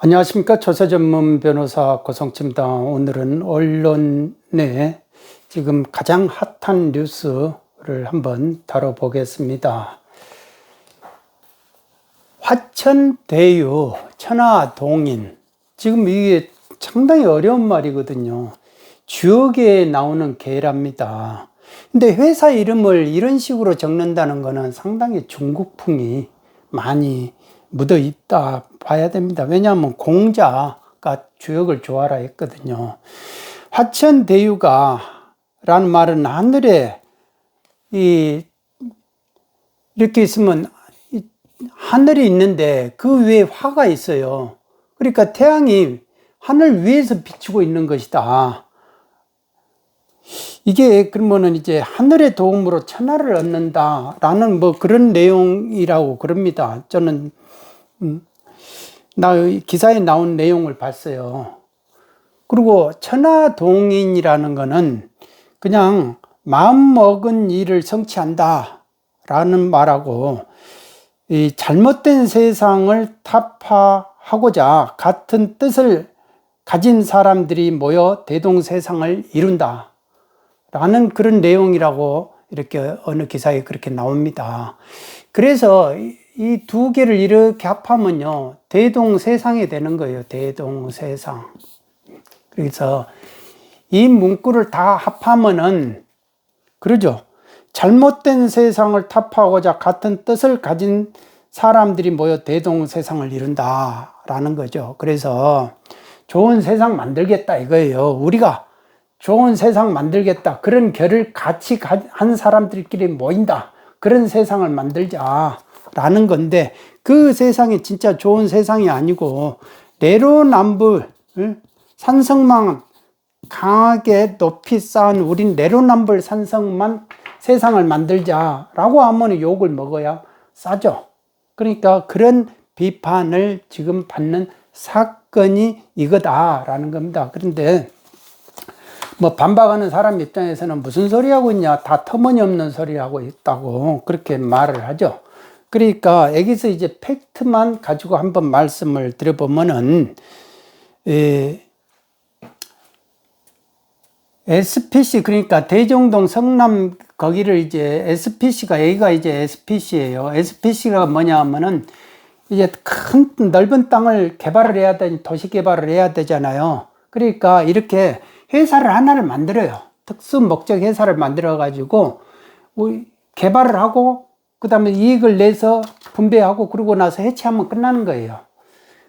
안녕하십니까. 조세 전문 변호사 고성침입니다. 오늘은 언론에 지금 가장 핫한 뉴스를 한번 다뤄보겠습니다. 화천대유, 천하동인. 지금 이게 상당히 어려운 말이거든요. 주역에 나오는 개랍니다. 근데 회사 이름을 이런 식으로 적는다는 거는 상당히 중국풍이 많이 묻어 있다 봐야 됩니다. 왜냐하면 공자가 주역을 좋아라 했거든요. 화천대유가 라는 말은 하늘에 이 이렇게 있으면 하늘이 있는데 그 위에 화가 있어요. 그러니까 태양이 하늘 위에서 비추고 있는 것이다. 이게 그러면은 이제 하늘의 도움으로 천하를 얻는다라는 뭐 그런 내용이라고 그럽니다. 저는 음, 나 기사에 나온 내용을 봤어요. 그리고 천하동인이라는 거는 그냥 마음 먹은 일을 성취한다 라는 말하고 이 잘못된 세상을 타파하고자 같은 뜻을 가진 사람들이 모여 대동세상을 이룬다 라는 그런 내용이라고 이렇게 어느 기사에 그렇게 나옵니다. 그래서 이 두 개를 이렇게 합하면요, 대동세상이 되는 거예요. 대동세상. 그래서 이 문구를 다 합하면은, 그러죠. 잘못된 세상을 타파하고자 같은 뜻을 가진 사람들이 모여 대동세상을 이룬다라는 거죠. 그래서 좋은 세상 만들겠다 이거예요. 우리가 좋은 세상 만들겠다. 그런 결을 같이 한 사람들끼리 모인다. 그런 세상을 만들자. 라는 건데, 그 세상이 진짜 좋은 세상이 아니고, 내로남불, 산성만 강하게 높이 쌓은 우린 내로남불 산성만 세상을 만들자라고 하면 욕을 먹어야 싸죠. 그러니까 그런 비판을 지금 받는 사건이 이거다라는 겁니다. 그런데 뭐 반박하는 사람 입장에서는 무슨 소리 하고 있냐 다 터무니없는 소리 하고 있다고 그렇게 말을 하죠. 그러니까 여기서 이제 팩트만 가지고 한번 말씀을 드려보면은 에, SPC 그러니까 대정동 성남 거기를 이제 SPC가 여기가 이제 SPC예요. SPC가 뭐냐 하면은 이제 큰 넓은 땅을 개발을 해야 되니 도시 개발을 해야 되잖아요. 그러니까 이렇게 회사를 하나를 만들어요. 특수 목적 회사를 만들어 가지고 개발을 하고 그 다음에 이익을 내서 분배하고 그러고 나서 해체하면 끝나는 거예요.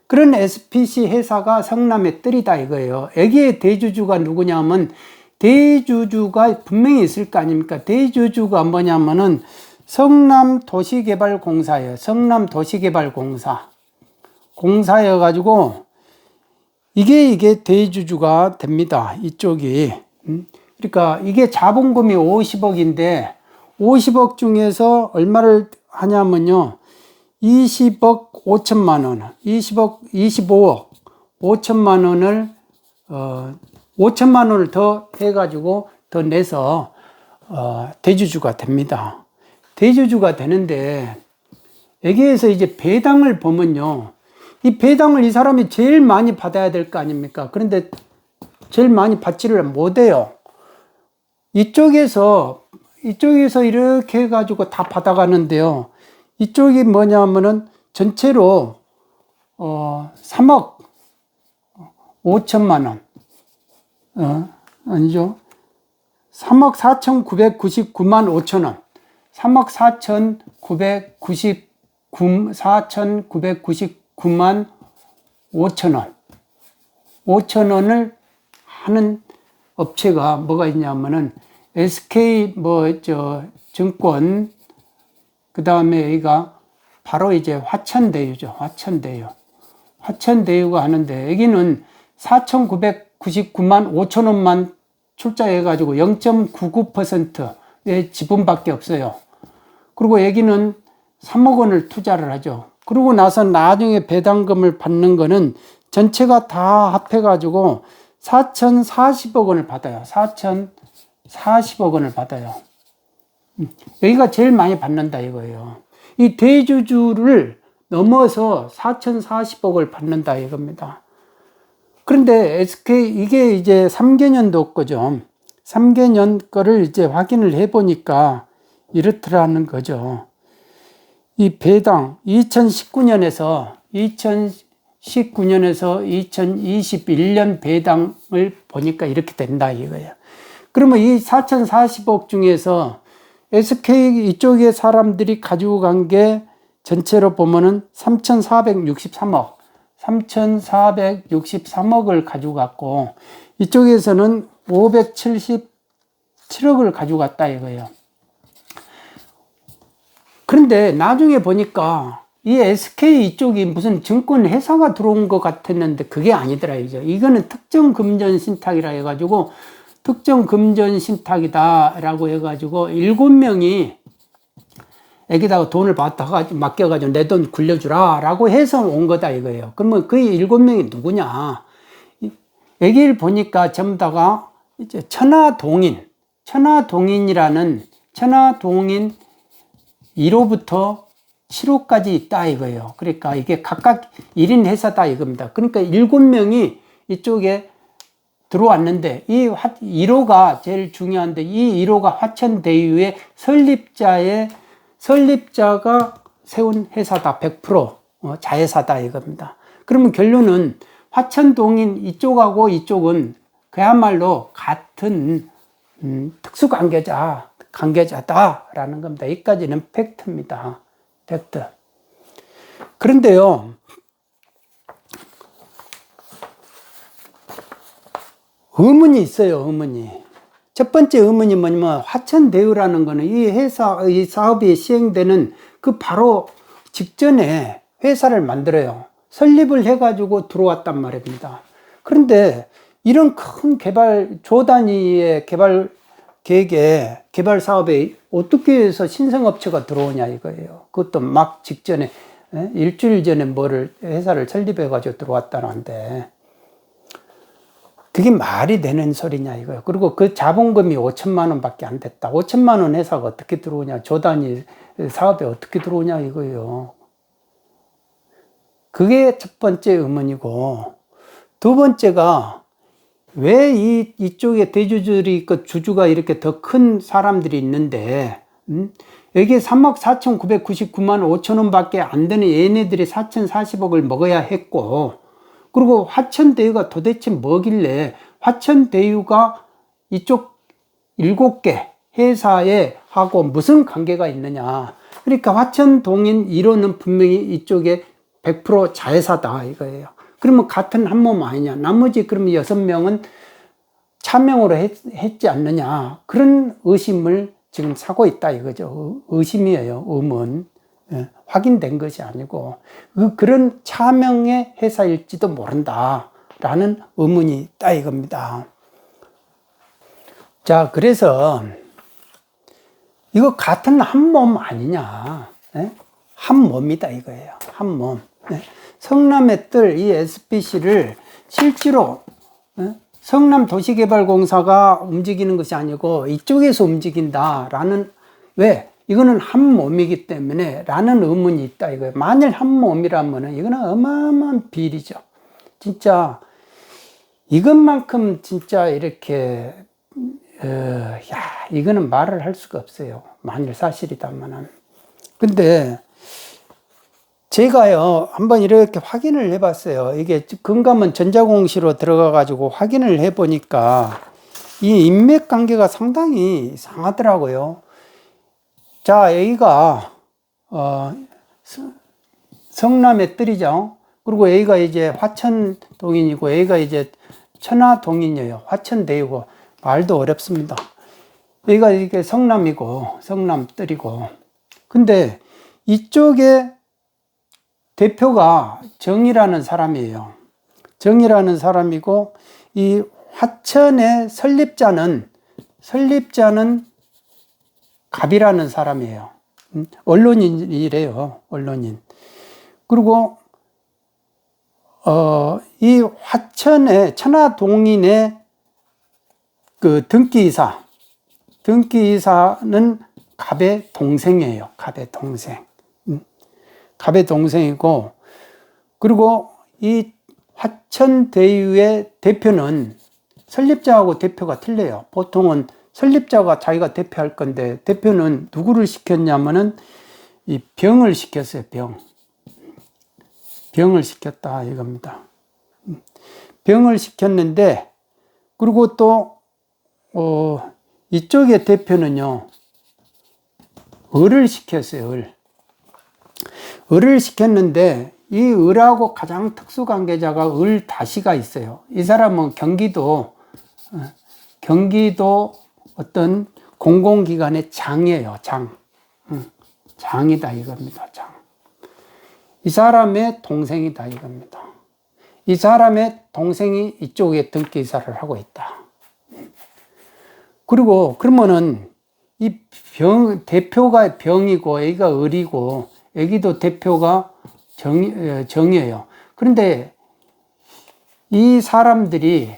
그런 SPC 회사가 성남의 뜰이다 이거예요. 여기에 대주주가 누구냐면 대주주가 분명히 있을 거 아닙니까? 대주주가 뭐냐면은 성남 도시개발공사예요. 성남 도시개발공사. 공사여가지고 이게 이게 대주주가 됩니다. 이쪽이. 음? 그러니까 이게 자본금이 50억인데 50억 중에서 얼마를 하냐면요. 20억 5천만 원, 20억, 25억 5천만 원을, 어, 5천만 원을 더 해가지고 더 내서, 어, 대주주가 됩니다. 대주주가 되는데, 여기에서 이제 배당을 보면요. 이 배당을 이 사람이 제일 많이 받아야 될 거 아닙니까? 그런데 제일 많이 받지를 못해요. 이쪽에서, 이쪽에서 이렇게 해가지고 다 받아가는데요. 이쪽이 뭐냐면은 전체로, 어, 3억 5천만 원. 어, 아니죠. 3억 4,999만 5천 원. 3억 4,999, 4,999만 5천 원. 5천 원을 하는 업체가 뭐가 있냐면은 SK 뭐 저 증권 그 다음에 여기가 바로 이제 화천대유죠. 화천대유. 화천대유가 하는데 여기는 4,999만 5천 원만 출자해가지고 0.99%의 지분밖에 없어요. 그리고 여기는 3억 원을 투자를 하죠. 그러고 나서 나중에 배당금을 받는 거는 전체가 다 합해가지고 4,040억 원을 받아요. 4,040억 원을 받아요. 음, 여기가 제일 많이 받는다 이거예요. 이 대주주를 넘어서 4,040억을 받는다 이겁니다. 그런데 SK 이게 이제 3개년도 거죠. 3개년 거를 이제 확인을 해 보니까 이렇더라는 거죠. 이 배당 2019년에서 2019년에서 2021년 배당을 보니까 이렇게 된다 이거예요. 그러면 이 4,040억 중에서 SK 이쪽의 사람들이 가지고 간 게 전체로 보면은 3,463억, 3,463억을 가지고 갔고 이쪽에서는 577억을 가지고 갔다 이거예요. 그런데 나중에 보니까 이 SK 이쪽이 무슨 증권 회사가 들어온 것 같았는데 그게 아니더라 이죠. 이거는 특정 금전 신탁이라 해가지고 특정 금전 신탁이다라고 해가지고 일곱 명이 애기다가 돈을 받다가 맡겨가지고 내 돈 굴려주라라고 해서 온 거다 이거예요. 그러면 그 일곱 명이 누구냐? 애기를 보니까 전부 다가 이제 천하동인, 천하동인이라는 천하동인 1호부터 7호까지 있다 이거예요. 그러니까 이게 각각 1인 회사다 이겁니다. 그러니까 7명이 이쪽에 들어왔는데 이 1호가 제일 중요한데 이 1호가 화천대유의 설립자의 설립자가 세운 회사다 100% 어, 자회사다 이겁니다. 그러면 결론은 화천동인 이쪽하고 이쪽은 그야말로 같은 음, 특수관계자 관계자다라는 겁니다. 여기까지는 팩트입니다. 팩트. 그런데요, 의문이 있어요, 의문이. 첫 번째 의문이 뭐냐면, 화천대유라는 거는 이 회사, 이 사업이 시행되는 그 바로 직전에 회사를 만들어요. 설립을 해가지고 들어왔단 말입니다. 그런데 이런 큰 개발, 조 단위의 개발 계획에 개발 사업에 어떻게 해서 신성업체가 들어오냐 이거예요. 그것도 막 직전에 에? 일주일 전에 뭐를 회사를 설립해 가지고 들어왔다는데 그게 말이 되는 소리냐 이거예요. 그리고 그 자본금이 5천만 원밖에 안 됐다. 5천만 원 회사가 어떻게 들어오냐? 조단위 사업에 어떻게 들어오냐 이거예요. 그게 첫 번째 의문이고 두 번째가 왜 이, 이쪽에 대주주들이 그 주주가 이렇게 더 큰 사람들이 있는데, 음? 여기에 3억 4,999만 5천 원밖에 안 되는 얘네들이 4,040억을 먹어야 했고, 그리고 화천대유가 도대체 뭐길래 화천대유가 이쪽 일곱 개 회사에 하고 무슨 관계가 있느냐. 그러니까 화천동인 1호는 분명히 이쪽에 100% 자회사다 이거예요. 그러면 같은 한 몸 아니냐. 나머지 그러면 여섯 명은 차명으로 했, 지 않느냐. 그런 의심을 지금 사고 있다 이거죠. 의심이에요. 의문. 예, 확인된 것이 아니고 그, 그런 차명의 회사일지도 모른다. 라는 의문이 있다 이겁니다. 자, 그래서 이거 같은 한 몸 아니냐. 예? 한 몸이다 이거예요. 한 몸. 예? 성남의 뜰 이 SPC를 실제로 어? 성남 도시개발공사가 움직이는 것이 아니고 이쪽에서 움직인다라는 왜 이거는 한 몸이기 때문에 라는 의문이 있다 이거예요. 만일 한 몸이라면은 이거는 어마어마한 비리죠. 진짜 이것만큼 진짜 이렇게 어, 야 이거는 말을 할 수가 없어요. 만일 사실이다면은. 근데 제가요, 한번 이렇게 확인을 해 봤어요. 이게 금감원 전자공시로 들어가 가지고 확인을 해 보니까 이 인맥 관계가 상당히 이상하더라고요. 자, 여기가, 어, 성남의 뜰이죠. 그리고 여기가 이제 화천동인이고, 여기가 이제 천하동인이에요. 화천대유고, 말도 어렵습니다. 여기가 이게 성남이고, 성남 뜰이고. 근데 이쪽에 대표가 정이라는 사람이에요. 정이라는 사람이고 이 화천의 설립자는 설립자는 갑이라는 사람이에요. 음, 언론인이래요. 언론인. 그리고 어, 이 화천의 천하동인의 그 등기이사, 등기이사는 갑의 동생이에요. 갑의 동생. 갑의 동생이고 그리고 이 화천대유의 대표는 설립자하고 대표가 틀려요. 보통은 설립자가 자기가 대표할 건데 대표는 누구를 시켰냐면은 이 병을 시켰어요. 병. 병을 시켰다 이겁니다. 병을 시켰는데 그리고 또 어, 이쪽의 대표는요 을을 시켰어요. 을. 을을 시켰는데 이 을하고 가장 특수 관계자가 을 다시가 있어요. 이 사람은 경기도 어, 경기도 어떤 공공기관의 장이에요. 장. 응. 장이다 이겁니다. 장. 이 사람의 동생이다 이겁니다. 이 사람의 동생이 이쪽에 등기 이사를 하고 있다. 그리고 그러면은 이 병, 대표가 병이고 애기가 을이고 애기도 대표가 정, 정이에요. 그런데 이 사람들이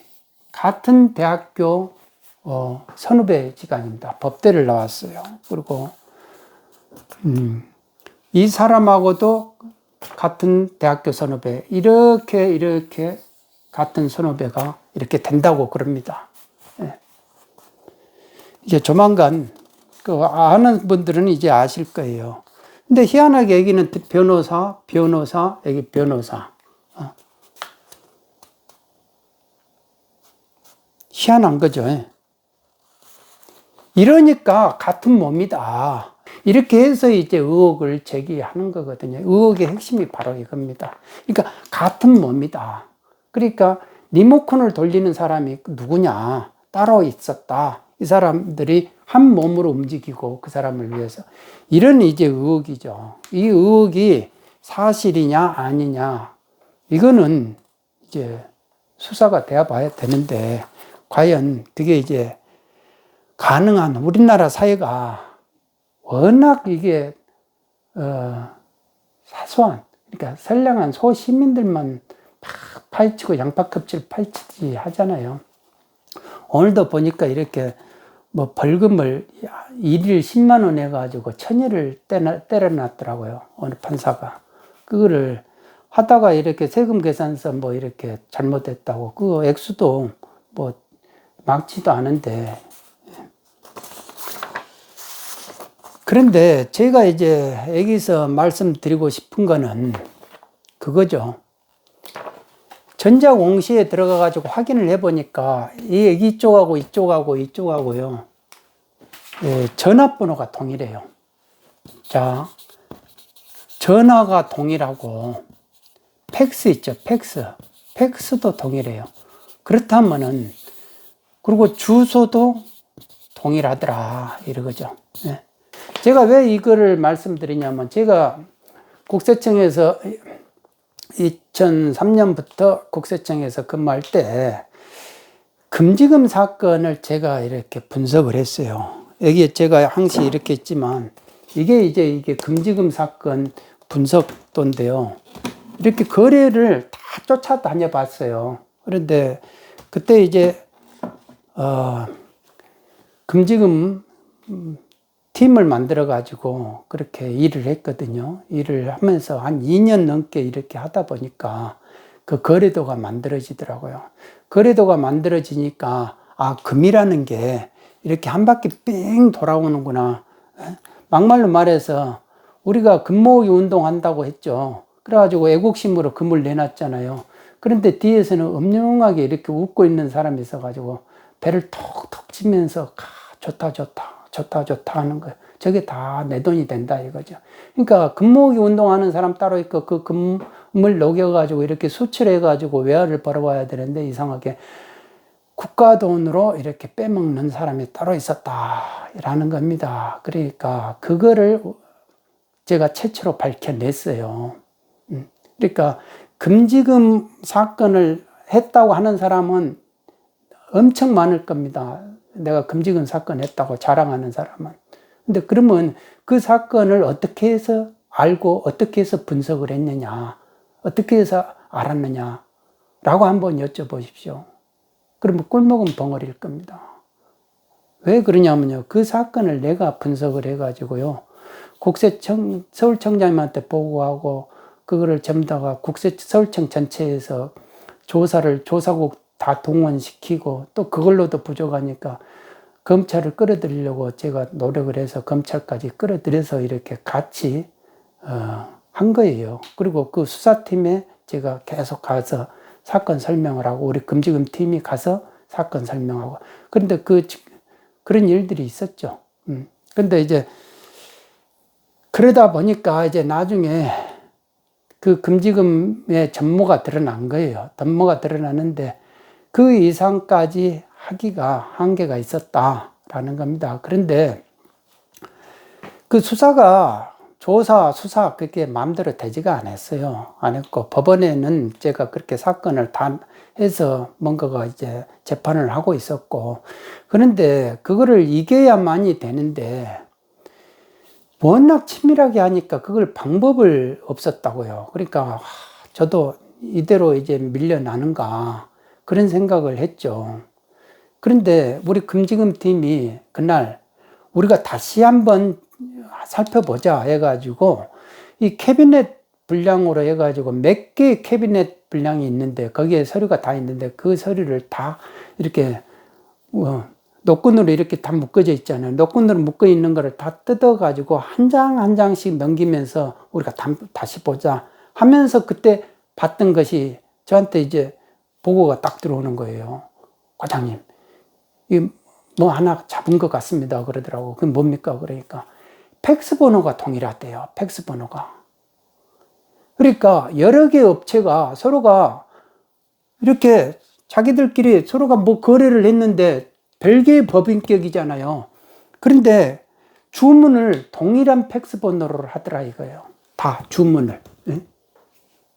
같은 대학교 어, 선후배 지간입니다. 법대를 나왔어요. 그리고 음, 이 사람하고도 같은 대학교 선후배 이렇게 이렇게 같은 선후배가 이렇게 된다고 그럽니다. 예. 이제 조만간 그 아는 분들은 이제 아실 거예요. 근데 희한하게 여기는 변호사, 변호사, 여기 변호사. 어. 희한한 거죠. 예. 이러니까 같은 몸이다. 이렇게 해서 이제 의혹을 제기하는 거거든요. 의혹의 핵심이 바로 이겁니다. 그러니까 같은 몸이다. 그러니까 리모컨을 돌리는 사람이 누구냐? 따로 있었다. 이 사람들이 한 몸으로 움직이고 그 사람을 위해서. 이런 이제 의혹이죠. 이 의혹이 사실이냐, 아니냐. 이거는 이제 수사가 되어 봐야 되는데, 과연 그게 이제 가능한 우리나라 사회가 워낙 이게 어, 사소한 그러니까 선량한 소시민들만 팍 파헤치고 양파껍질 파헤치지 하잖아요. 오늘도 보니까 이렇게 뭐 벌금을 일일 10만 원 해가지고 천일을 때려놨더라고요. 어느 판사가. 그거를 하다가 이렇게 세금 계산서 뭐 이렇게 잘못했다고. 그 액수도 뭐 막지도 않은데 그런데 제가 이제 여기서 말씀드리고 싶은 거는 그거죠. 전자공시에 들어가 가지고 확인을 해 보니까 이 애기 쪽하고 이쪽하고 이쪽하고요. 예, 전화번호가 동일해요. 자, 전화가 동일하고 팩스 있죠. 팩스. 팩스도 동일해요. 그렇다면은 그리고 주소도 동일하더라 이러거죠. 예. 제가 왜 이거를 말씀드리냐면 제가 국세청에서 2003년부터 국세청에서 근무할 때 금지금 사건을 제가 이렇게 분석을 했어요. 여기에 제가 항시 이렇게 했지만 이게 이제 이게 금지금 사건 분석도인데요. 이렇게 거래를 다 쫓아다녀 봤어요. 그런데 그때 이제 어 금지금 팀을 만들어 가지고 그렇게 일을 했거든요. 일을 하면서 한 2년 넘게 이렇게 하다 보니까 그 거래도가 만들어지더라고요. 거래도가 만들어지니까 아, 금이라는 게 이렇게 한 바퀴 뺑 돌아오는구나. 예? 막말로 말해서 우리가 금 모으기 운동한다고 했죠. 그래가지고 애국심으로 금을 내놨잖아요. 그런데 뒤에서는 음흉하게 이렇게 웃고 있는 사람이 있어가지고 배를 톡톡 치면서 가, 좋다 좋다 좋다 좋다 하는 거예요. 저게 다 내 돈이 된다 이거죠. 그러니까 금모으기 운동하는 사람 따로 있고 그 금을 녹여가지고 이렇게 수출해가지고 외화를 벌어와야 되는데 이상하게 국가 돈으로 이렇게 빼먹는 사람이 따로 있었다라는 겁니다. 그러니까 그거를 제가 최초로 밝혀냈어요. 음. 그러니까 금지금 사건을 했다고 하는 사람은 엄청 많을 겁니다. 내가 금지근 사건 했다고 자랑하는 사람은. 근데 그러면 그 사건을 어떻게 해서 알고 어떻게 해서 분석을 했느냐, 어떻게 해서 알았느냐, 라고 한번 여쭤보십시오. 그러면 꿀먹은 벙어리일 겁니다. 왜 그러냐면요. 그 사건을 내가 분석을 해가지고요. 국세청 서울청장님한테 보고하고 그거를 전부 다가 국세 서울청 전체에서 조사를 조사국 다 동원시키고 또 그걸로도 부족하니까 검찰을 끌어들이려고 제가 노력을 해서 검찰까지 끌어들여서 이렇게 같이 어, 한 거예요. 그리고 그 수사팀에 제가 계속 가서 사건 설명을 하고 우리 금지금 팀이 가서 사건 설명하고 그런데 그 그런 일들이 있었죠. 음. 근데 이제 그러다 보니까 이제 나중에 그 금지금의 전모가 드러난 거예요. 전모가 드러나는데 그 이상까지 하기가 한계가 있었다라는 겁니다. 그런데 그 수사가 조사, 수사 그게 마음대로 되지가 않았어요. 안 했고 법원에는 제가 그렇게 사건을 다 해서 뭔가가 이제 재판을 하고 있었고 그런데 그거를 이겨야만이 되는데 워낙 치밀하게 하니까 그걸 방법을 없었다고요. 그러니까 저도 이대로 이제 밀려나는가 그런 생각을 했죠. 그런데 우리 금지금 팀이 그날 우리가 다시 한번 살펴보자 해가지고 이 캐비넷 분량으로 해가지고 몇 개의 캐비넷 분량이 있는데 거기에 서류가 다 있는데 그 서류를 다 이렇게 어, 노끈으로 이렇게 다 묶어져 있잖아요. 노끈으로 묶어 있는 거를 다 뜯어가지고 한 장 한 장씩 넘기면서 우리가 다, 시 보자 하면서 그때 봤던 것이 저한테 이제 보고가 딱 들어오는 거예요. 과장님, 이뭐 하나 잡은 것 같습니다. 그러더라고. 그게 뭡니까? 그러니까 팩스 번호가 동일하대요. 팩스 번호가. 그러니까 여러 개 업체가 서로가 이렇게 자기들끼리 서로가 뭐 거래를 했는데 별개의 법인격이잖아요. 그런데 주문을 동일한 팩스 번호로 하더라 이거예요. 다 주문을. 예?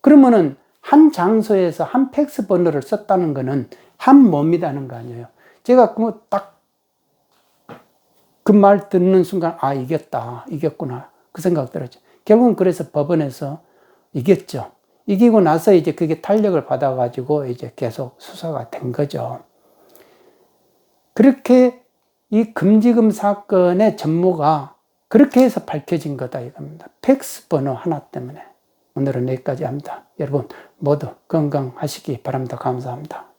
그러면은 한 장소에서 한 팩스 번호를 썼다는 거는 한 몸이라는 거 아니에요. 제가 딱그 말 듣는 순간 아 이겼다 이겼구나 그 생각 들었죠. 결국은 그래서 법원에서 이겼죠. 이기고 나서 이제 그게 탄력을 받아가지고 이제 계속 수사가 된 거죠. 그렇게 이 금지금 사건의 전모가 그렇게 해서 밝혀진 거다 이겁니다. 팩스 번호 하나 때문에. 오늘은 여기까지 합니다. 여러분 모두 건강하시기 바랍니다. 감사합니다.